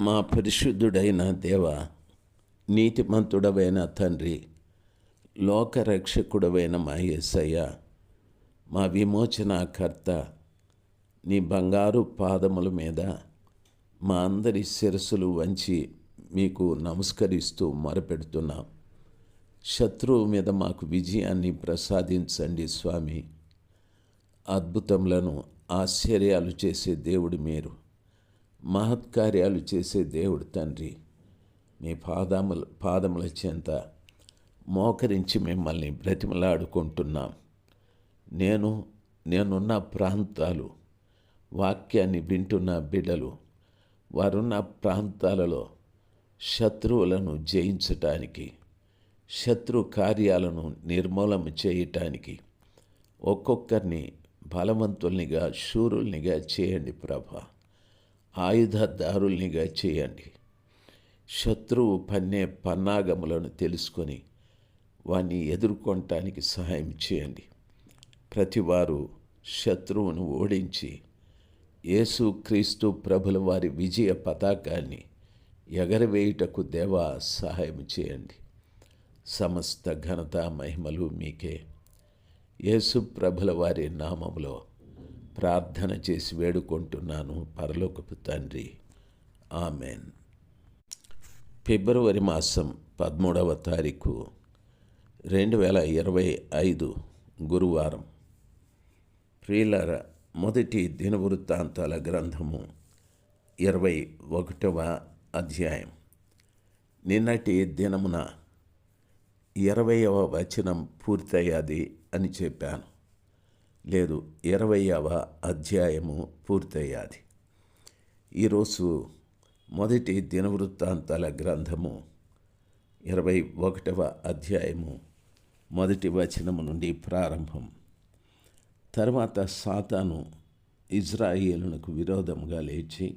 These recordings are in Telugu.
మా పరిశుద్ధుడైన దేవ నీతిమంతుడవైన తండ్రి లోకరక్షకుడవైన మా యేసయ్య మా విమోచనాకర్త నీ బంగారు పాదముల మీద మా అందరి శిరస్సులు వంచి మీకు నమస్కరిస్తూ మొరపెడుతున్నాం. శత్రువు మీద మాకు విజయాన్ని ప్రసాదించండి స్వామి. అద్భుతములను ఆశ్చర్యాలు చేసే దేవుడు మీరు. మహత్కార్యాలు చేసే దేవుడు తండ్రి. మీ పాదముల పాదముల చెంత మోకరించి మిమ్మల్ని బ్రతిమలాడుకుంటున్నాం. నేను నేనున్న ప్రాంతాలు వాక్యాన్ని వింటున్న బిడ్డలు వారున్న ప్రాంతాలలో శత్రువులను జయించటానికి శత్రు కార్యాలను నిర్మూలన చేయటానికి ఒక్కొక్కరిని బలవంతుల్నిగా శూరుల్నిగా చేయండి ప్రభా. ఆయుధదారుల్నిగా చేయండి శత్రువు పన్నే పన్నాగములను తెలుసుకొని వాణ్ణి ఎదుర్కొనటానికి సహాయం చేయండి. ప్రతివారు శత్రువును ఓడించి యేసు క్రీస్తు ప్రభుల వారి విజయ పతాకాన్ని ఎగరవేయుటకు దేవా సహాయం చేయండి. సమస్త ఘనత మహిమలు మీకే. యేసు ప్రభుల వారి నామములో ప్రార్థన చేసి వేడుకుంటున్నాను పరలోకపు తండ్రి. ఆమెన్. ఫిబ్రవరి మాసం పదమూడవ తారీఖు రెండు వేల ఇరవై ఐదు గురువారం. ప్రియులర మొదటి దినవృత్తాంతాల గ్రంథము ఇరవై ఒకటవ అధ్యాయం. నిన్నటి దినమున ఇరవయవ వచనం పూర్తయ్యాది అని చెప్పాను. లేదు ఇరవయవ అధ్యాయము పూర్తయ్యాది. ఈరోజు మొదటి దినవృత్తాంతాల గ్రంథము ఇరవై ఒకటవ అధ్యాయము మొదటి వచనము నుండి ప్రారంభం. తర్వాత సాతాను ఇజ్రాయేలునకు విరోధముగా లేచి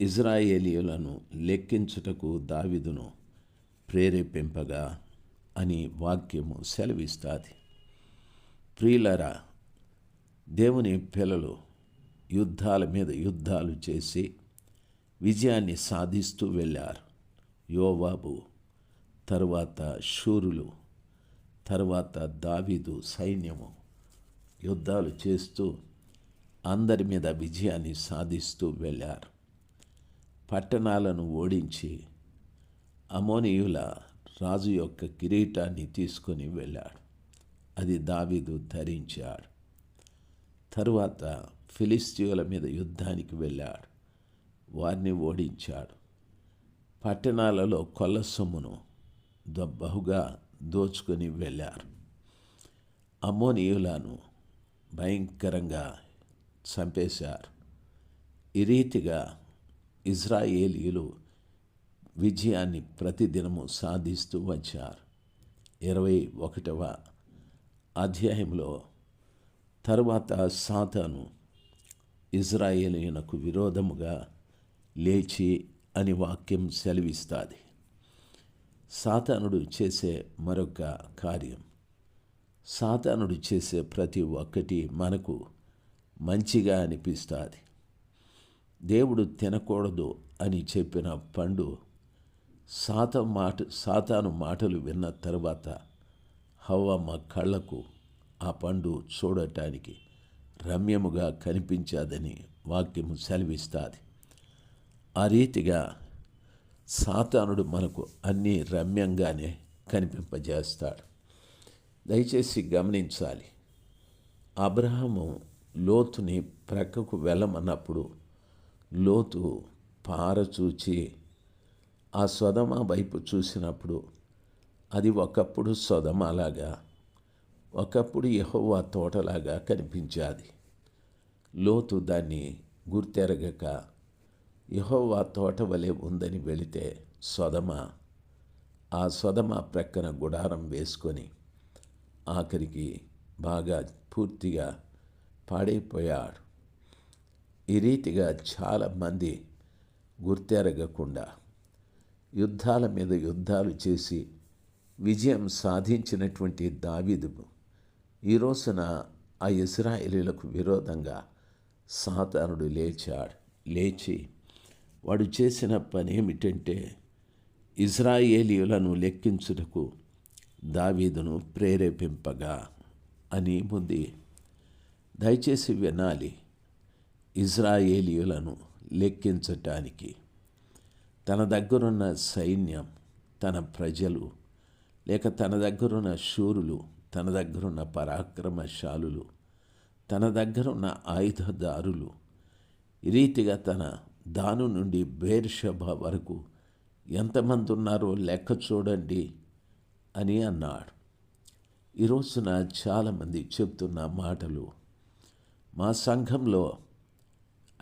ఇజ్రాయేలీయులను లెక్కించుటకు దావిదును ప్రేరేపింపగా అని వాక్యము సెలవిస్తుంది. ప్రియులరా దేవుని పిల్లలు యుద్ధాల మీద యుద్ధాలు చేసి విజయాన్ని సాధిస్తూ వెళ్ళారు. యోవాబు తర్వాత శూరులు తర్వాత దావీదు సైన్యము యుద్ధాలు చేస్తూ అందరి మీద విజయాన్ని సాధిస్తూ వెళ్ళారు. పట్టణాలను ఓడించి అమోనియుల రాజు యొక్క కిరీటాన్ని తీసుకొని వెళ్ళాడు. అది దావీదు ధరించాడు. తరువాత ఫిలిస్తీయుల మీద యుద్ధానికి వెళ్ళాడు. వారిని ఓడించాడు. పట్టణాలలో కొల్ల సొమ్మును బహుగా దోచుకొని వెళ్ళారు. అమ్మోనియులను భయంకరంగా చంపేశారు. ఈ రీతిగా ఇజ్రాయేలీలు విజయాన్ని ప్రతిదినము సాధిస్తూ వచ్చారు. ఇరవై ఒకటవ అధ్యాయంలో తర్వాత సాతాను ఇజ్రాయేలీనకు విరోధముగా లేచి అని వాక్యం సెలవిస్తుంది. సాతానుడు చేసే మరొక కార్యం. సాతానుడు చేసే ప్రతి ఒక్కటి మనకు మంచిగా అనిపిస్తుంది. దేవుడు తినకూడదు అని చెప్పిన పండు సాత మాట సాతాను మాటలు విన్న తర్వాత హవ్వమ్మ కళ్ళకు ఆ పండు చూడటానికి రమ్యముగా కనిపించాదని వాక్యము సెలవిస్తుంది. ఆ రీతిగా సాతానుడు మనకు అన్నీ రమ్యంగానే కనిపింపజేస్తాడు. దయచేసి గమనించాలి. అబ్రహము లోతుని ప్రక్కకు వెళ్ళమన్నప్పుడు లోతు పారచూచి ఆ సొదమ వైపు చూసినప్పుడు అది ఒకప్పుడు సొదమలాగా ఒకప్పుడు యహోవా తోటలాగా కనిపించాది. లోతు దాన్ని గుర్తెరగక యహోవా తోట వలె ఉందని వెళితే సొదమ ఆ సొదమ ప్రక్కన గుడారం వేసుకొని ఆఖరికి బాగా పూర్తిగా పాడైపోయాడు. ఈ రీతిగా చాలామంది గుర్తెరగకుండా యుద్ధాల మీద యుద్ధాలు చేసి విజయం సాధించినటువంటి దావిదు ఈ రోజున ఆ ఇస్రాయేలీలకు విరోధంగా సాతానుడు లేచాడు లేచి వాడు చేసిన పని ఏమిటంటే ఇజ్రాయేలీయులను లెక్కించుటకు దావీదును ప్రేరేపింపగా అని ఉంది దయచేసి వినాలి. ఇజ్రాయేలీయులను లెక్కించటానికి తన దగ్గరున్న సైన్యం తన ప్రజలు లేక తన దగ్గరున్న శూరులు తన దగ్గరున్న పరాక్రమశాలులు తన దగ్గరున్న ఆయుధదారులు. ఈ రీతిగా తన దాను నుండి బేర్షభ వరకు ఎంతమంది ఉన్నారో లెక్క చూడండి అని అన్నాడు. ఈ రోజున చాలామంది చెప్తున్న మాటలు మా సంఘంలో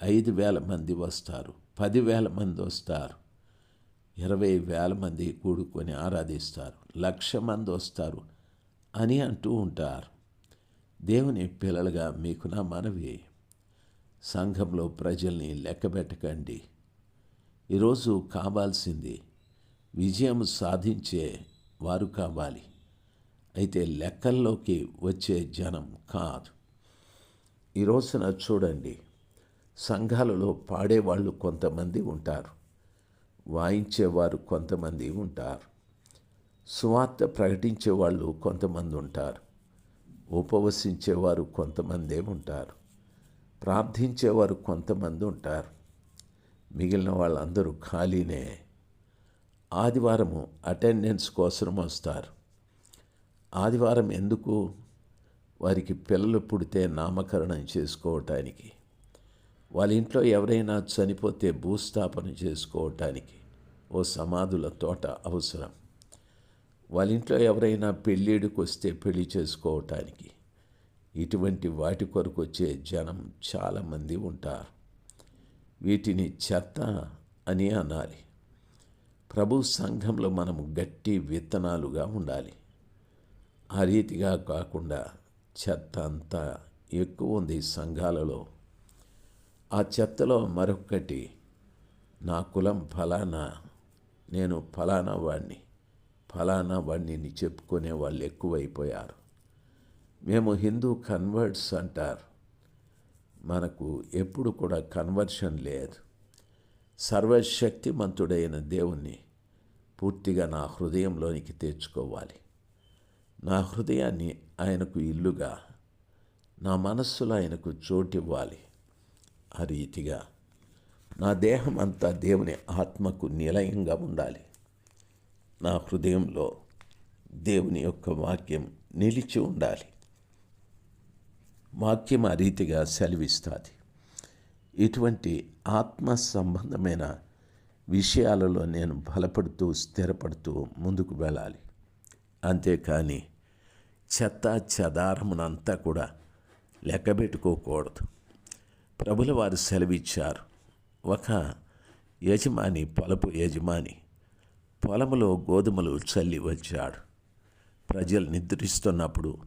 ఐదు వేల మంది వస్తారు పదివేల మంది వస్తారు ఇరవై వేల మంది కూడుకొని ఆరాధిస్తారు లక్ష మంది వస్తారు అని అంటూ ఉంటారు. దేవుని పిల్లలుగా మీకు నా మనవి. సంఘంలో ప్రజల్ని లెక్కబెట్టకండి ఈరోజు కావాల్సింది విజయం సాధించే వారు కావాలి. అయితే లెక్కల్లోకి వచ్చే జనం కాదు. ఈ రోజున చూడండి సంఘాలలో పాడేవాళ్ళు కొంతమంది ఉంటారు. వాయించేవారు కొంతమంది ఉంటారు. సువార్త ప్రకటించేవాళ్ళు కొంతమంది ఉంటారు. ఉపవసించేవారు కొంతమందే ఉంటారు. ప్రార్థించేవారు కొంతమంది ఉంటారు. మిగిలిన వాళ్ళందరూ ఖాళీనే. ఆదివారము అటెండెన్స్ కోసం వస్తారు. ఆదివారం ఎందుకు? వారికి పిల్లలు పుడితే నామకరణం చేసుకోవటానికి. వాళ్ళ ఇంట్లో ఎవరైనా చనిపోతే భూస్థాపన చేసుకోవటానికి ఓ సమాధుల తోట అవసరం. వాళ్ళ ఇంట్లో ఎవరైనా పెళ్ళిడికి వస్తే పెళ్ళి చేసుకోవటానికి ఇటువంటి వాటి కొరకు వచ్చే జనం చాలామంది ఉంటారు. వీటిని చెత్త అని అనాలి. ప్రభు సంఘంలో మనము గట్టి విత్తనాలుగా ఉండాలి. ఆ రీతిగా కాకుండా చెత్త అంతా ఎక్కువ ఉంది సంఘాలలో. ఆ చెత్తలో మరొకటి నా కులం ఫలానా నేను ఫలానా వాడిని ఫలానా వాడిని చెప్పుకునే వాళ్ళు ఎక్కువైపోయారు. మేము హిందూ కన్వర్ట్స్ అంటారు. మనకు ఎప్పుడు కూడా కన్వర్షన్ లేదు. సర్వశక్తిమంతుడైన దేవుణ్ణి పూర్తిగా నా హృదయంలోనికి తెచ్చుకోవాలి. నా హృదయాన్ని ఆయనకు ఇల్లుగా నా మనస్సులో ఆయనకు చోటివ్వాలి. ఆ రీతిగా నా దేహం అంతా దేవుని ఆత్మకు నిలయంగా ఉండాలి. నా హృదయంలో దేవుని యొక్క వాక్యం నిలిచి ఉండాలి. వాక్యం ఆ రీతిగా సెలవిస్తుంది. ఇటువంటి ఆత్మ సంబంధమైన విషయాలలో నేను బలపడుతూ స్థిరపడుతూ ముందుకు వెళ్ళాలి. అంతేకాని చెత్త చెదారమునంతా కూడా లెక్కబెట్టుకోకూడదు. ప్రభుల వారు సెలవిచ్చారు. ఒక యజమాని పొలపు యజమాని పొలములో గోధుమలు చల్లి వచ్చాడు ప్రజలు నిద్రిస్తున్నప్పుడు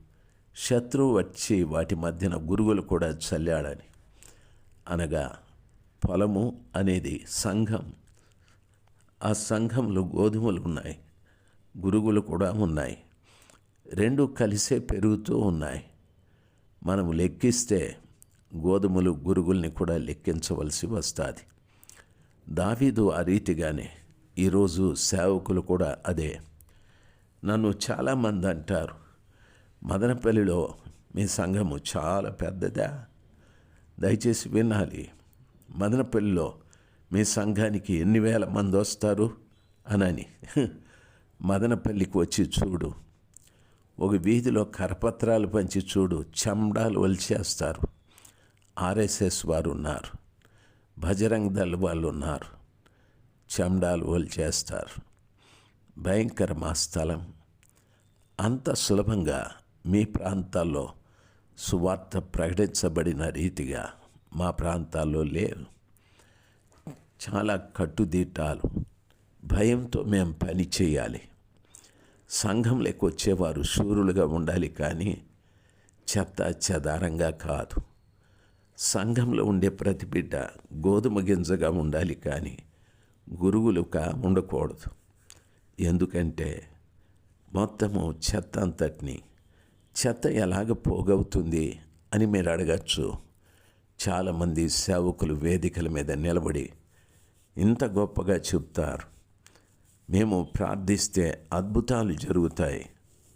శత్రువు వచ్చి వాటి మధ్యన గురుగులు కూడా చల్లాడని. అనగా పొలము అనేది సంఘం. ఆ సంఘంలో గోధుమలు ఉన్నాయి గురుగులు కూడా ఉన్నాయి. రెండు కలిసే పెరుగుతూ ఉన్నాయి. మనం లెక్కిస్తే గోధుమలు గురుగుల్ని కూడా లెక్కించవలసి వస్తుంది. దావీదు ఆ రీతిగానే ఈరోజు సేవకులు కూడా అదే. నన్ను చాలామంది అంటారు మదనపల్లిలో మీ సంఘము చాలా పెద్దదా? దయచేసి వినాలి మదనపల్లిలో మీ సంఘానికి ఎన్ని వేల మంది వస్తారు? అనని. మదనపల్లికి వచ్చి చూడు ఒక వీధిలో కరపత్రాలు పంచి చూడు చెండాలు వలిచేస్తారు ఆర్ఎస్ఎస్ వారు ఉన్నారు భజరంగ్ దళ్ వాళ్ళు ఉన్నారు. చెండాలు వల్చేస్తారు భయంకర మా స్థలం? అంత సులభంగా మీ ప్రాంతాల్లో సువార్త ప్రకటించబడిన రీతిగా మా ప్రాంతాల్లో లేవు. చాలా కట్టుదిట్టాలు. భయంతో మేము పని చేయాలి. సంఘంలోకి వచ్చేవారు శూరులుగా ఉండాలి కానీ చెత్త చెదారంగా కాదు. సంఘంలో ఉండే ప్రతి బిడ్డ గోధుమ గింజగా ఉండాలి కానీ గురువులుగా ఉండకూడదు. ఎందుకంటే మొత్తము చెత్త అంతటిని చెత్త ఎలాగ పోగవుతుంది అని మీరు అడగచ్చు. చాలామంది సేవకులు వేదికల మీద నిలబడి ఇంత గొప్పగా చెప్తారు మేము ప్రార్థిస్తే అద్భుతాలు జరుగుతాయి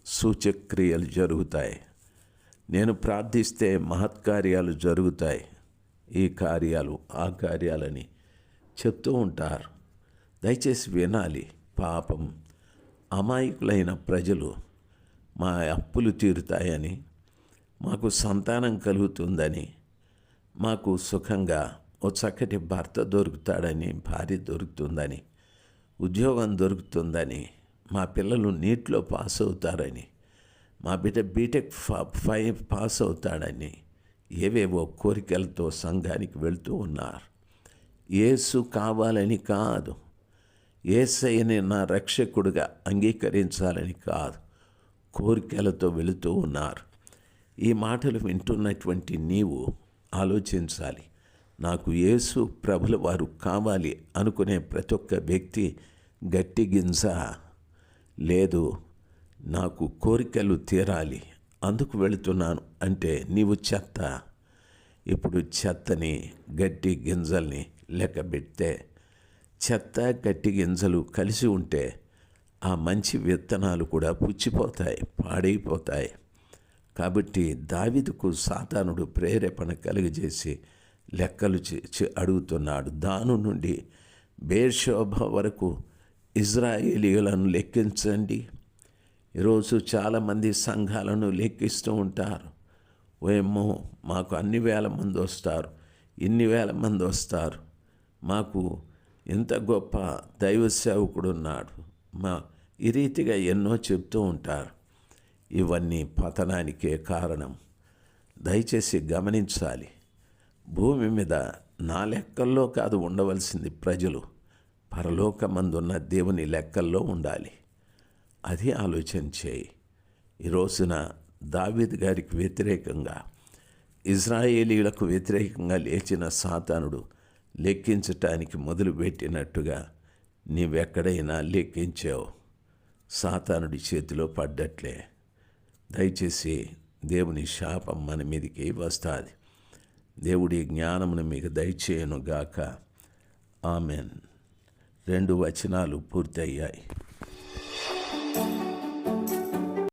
సూచక్రియలు జరుగుతాయి. నేను ప్రార్థిస్తే మహత్కార్యాలు జరుగుతాయి. ఈ కార్యాలు ఆ కార్యాలని చెప్తూ ఉంటారు. దయచేసి వినాలి. పాపం అమాయకులైన ప్రజలు మా అప్పులు తీరుతాయని మాకు సంతానం కలుగుతుందని మాకు సుఖంగా ఓ చక్కటి భర్త దొరుకుతాడని భార్య దొరుకుతుందని ఉద్యోగం దొరుకుతుందని మా పిల్లలు నీటిలో పాస్ అవుతారని మా బిడ్డ బీటెక్ ఫైవ్ పాస్ అవుతాడని ఏవేవో కోరికలతో సంఘానికి వెళ్తూ ఉన్నారు. ఏసు కావాలని కాదు. ఏసయ్యని నా రక్షకుడుగా అంగీకరించాలని కాదు కోరికలతో వెళుతూ ఉన్నారు. ఈ మాటలు వింటున్నటువంటి నీవు ఆలోచించాలి. నాకు యేసు ప్రభుల వారు కావాలి అనుకునే ప్రతి ఒక్క వ్యక్తి గట్టి గింజ లేదు. నాకు కోరికలు తీరాలి అందుకు వెళుతున్నాను అంటే నీవు చెత్త. ఇప్పుడు చెత్తని గట్టి గింజల్ని లెక్క పెడితే చెత్త గట్టి గింజలు కలిసి ఉంటే ఆ మంచి విత్తనాలు కూడా పుచ్చిపోతాయి పాడైపోతాయి. కాబట్టి దావిదుకు సాతానుడు ప్రేరేపణ కలిగజేసి లెక్కలు అడుగుతున్నాడు. దాను నుండి బేర్షోభ వరకు ఇజ్రాయేలీలను లెక్కించండి. ఈరోజు చాలామంది సంఘాలను లెక్కిస్తూ ఉంటారు. ఏమో మాకు అన్ని వేల మంది వస్తారు ఇన్ని వేల మంది వస్తారు. మాకు ఇంత గొప్ప దైవ సేవకుడు ఉన్నాడు. మా ఈ రీతిగా ఎన్నో చెప్తూ ఉంటారు. ఇవన్నీ పతనానికే కారణం. దయచేసి గమనించాలి. భూమి మీద నా లెక్కల్లో కాదు ఉండవలసింది ప్రజలు. పరలోకమందున్న దేవుని లెక్కల్లో ఉండాలి. అది ఆలోచన చేయి ఈ రోజున దావీద్ గారికి వ్యతిరేకంగా ఇజ్రాయేలీలకు వ్యతిరేకంగా లేచిన సాతానుడు లెక్కించటానికి మొదలుపెట్టినట్టుగా నీవెక్కడైనా లెక్కించావు. సాతానుడి చేతిలో పడ్డట్లే. దయచేసి దేవుని శాపం మన మీదకి వస్తుంది. దేవుడి జ్ఞానమును మీకు దయచేయను గాక ఆమెన్. రెండు వచనాలు పూర్తయ్యాయి.